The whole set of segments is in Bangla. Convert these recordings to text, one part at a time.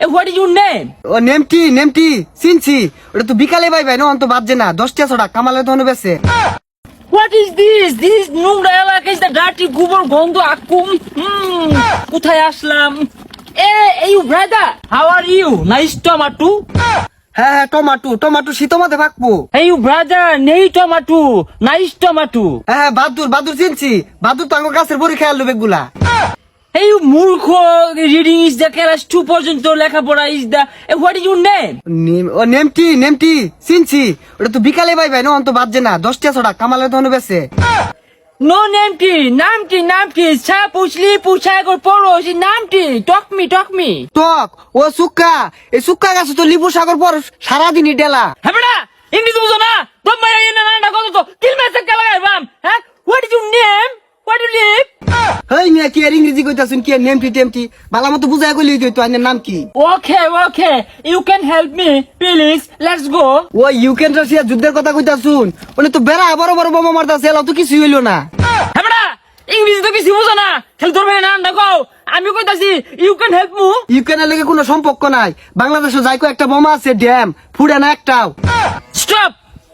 What is your name? ও নেমটি নেমটি চিনছি। ওটা তো বিকালে ভাই না অন্ত বাজছে না। দশটা ছটা কামালে তো বেছে। What is this? This নোংরা এলাকা is the dirty গোবর গন্ধ আকুম Hmm, কোথায় আসলাম? এ এই brother how are you nice tomato হ্যাঁ হ্যাঁ টমাটো টমাটো শীত মধ্যে থাকব এই ব্রাদার নেই টমাটো নাইস টমাটো হ্যাঁ হ্যাঁ বাদুর বাদুর চিনছি। বাদুর তো আমার গাছের পরীক্ষা আলো বেগুলা এই মূর্খ reading is the class two পর্যন্ত লেখাপড়া is the what is your name name- ও নেমটি নেমটি চিনছি ওটা তো বিকালে ভাই না অন্ত বাজছে না। দশটা ছটা কামালে তো বেছে নো নেম কি? নাম কি নাম কি? ছা পুছলি পুছায় কর পড়ো সে নাম কি? Talk me talk me. Talk ও সুক্কা। এ সুক্কা গাছে তো লিবু সাগর পর সারাদিনই ডেলা। হ্যাঁ বেটা ইংলিশ বুঝো না। তোম মারা ইনা না না কত তো? কিল কা লাগাই বাম হ্যাঁ? What is your name what you live hey মিয়া কি আর ইংরেজি কইতাছুন? কি নেমটি টেমটি? বালা মতো বুঝাই কইলি তো আইনের নাম কি? Okay okay you can help me please let's go O Ukraine Russia যুদ্ধের কথা কইতাছুন। ওনে তো বেড়া বড় বড় বোমা মারতাছে এলাও তো কিছু হইল না। হ্যাঁ ইংলিশ তো কিছু বুঝো না। খেল তোর ভাই না না কও আমি কইতাছি ইউ ক্যান হেল্প মু ইউক্রেনের লগে কোনো সম্পর্ক নাই। বাংলাদেশে যাই একটা বোমা আছে ড্যাম। ফুড়ে না একটাও। স্টপ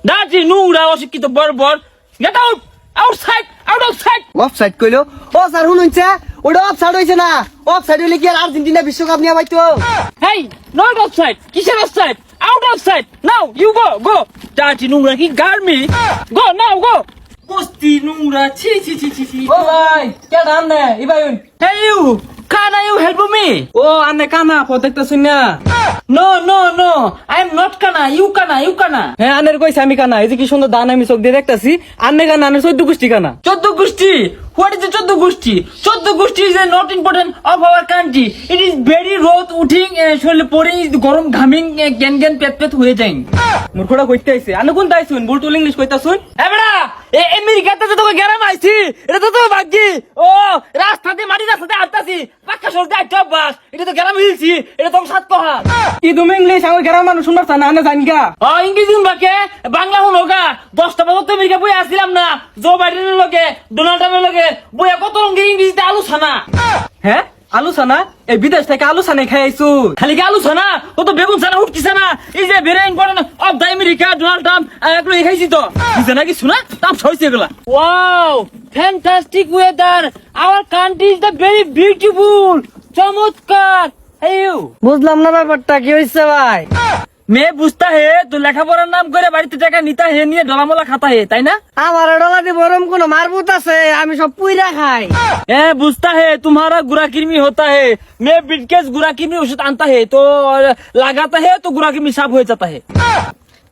দাঁড়ি নোংরা অশিক্ষিত বর্বর। Get out outside out outside offside কইলো ও স্যার শুনুনছে ওটা অফসাইড হইছে না অফসাইড হইলে কি আর আর্জেন্টিনা বিশ্বকাপ নিয়ে পাইতো Hey, not outside. কিসের outside? Out outside. Now, you go, go. Dirty নোংরা কি গার্মি? Go, now, go. কুস্তি নোংরা ছি ছি ছি ছি ছি ও ভাই কে নে ইবাইন you, can you help me? ও আনে কানা প্রত্যেকটা শুননা No, no, no. I am not kana. You kana, you kana. হ্যাঁ আনের কইছে আমি কানা। এই যে কি সুন্দর দান আমি চোখ দিয়ে দেখতাছি। আন্নে কানা আনের চোদ্দ গোষ্ঠী কানা। চোদ্দ গোষ্ঠী? হোয়াট ইজ চোদ্দ গোষ্ঠী? চোদ্দ গোষ্ঠী is not important of our country it is very রোদ উঠিং শরীরে পরে গরম ঘামিং জ্ঞান জ্ঞান পেট পেট হয়ে যায় মূর্খটা কইতে আইছে। আনে কোন তাইছুন বুলটুল ইংলিশ কইতাছুন? এবারা আমেরিকাতে যে তোকে গেরাম আইছি এটা তো তো ভাগ্যি। ও রাস্তাতে মাটি রাস্তাতে আটতাছি। পাক্কা সরতে আটটা বাস এটা তো গেরাম হিলছি এটা তো সাত কহা কি তুমি ইংলিশ? আমার গ্রাম মানুষ শুনবার চান আনে জানিগা ও ইংরেজি বাকে বাংলা হলো গা। দশটা বছর তো আমেরিকা বই আসছিলাম না। জো বাইডেনের লগে ডোনাল্ড ট্রাম্পের লগে বইয়া কত রঙে ইংরেজিতে আলোচনা হ্যাঁ? আলু সানা এই বিদেশ থেকে আলু সানে খাই খালি কি ও তো বেগুন সানা উঠতিছে না। এই যে very important of the America Donald Trump এগুলো খাইছি তো। বুঝছে নাকি শোনা তাম সইছে এগুলা। Wow fantastic weather our country is the very beautiful চমৎকার। বুঝলাম না ব্যাপারটা কি হইছে ভাই? মেয়ে বুঝতা হে তো লেখাপড়ার নাম করে বাড়িতে টাকা নিতা হে নিয়ে ডলামলা খাতা হে তাই না? আমার ডলাতে বরম কোন মারবুত আছে আমি সব পুইরা খাই। এ বুঝতা হে তোমারা গুড়া কিরমি হতা হে মে বিটকেস গুড়া কিরমি ওষুধ আনতা হে তো লাগাতা হে তো গুড়া কিরমি সাফ হয়ে যাতা হে।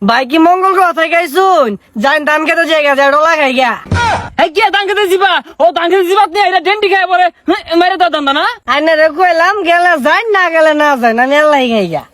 ভাই কি মঙ্গল কথা গাইছুন জান দান খেতে জায়গা যায় ডলা খাই গা হ্যাঁ কি দান খেতে জিবা? ও দান খেতে জিবাত নেই এটা ডেন্টি খাই পরে। হ্যাঁ, মেরে দাও দান না হ্যাঁ? আইনা রে কইলাম গেলে যাই না গেলে না যাই না নেলাই খাই গা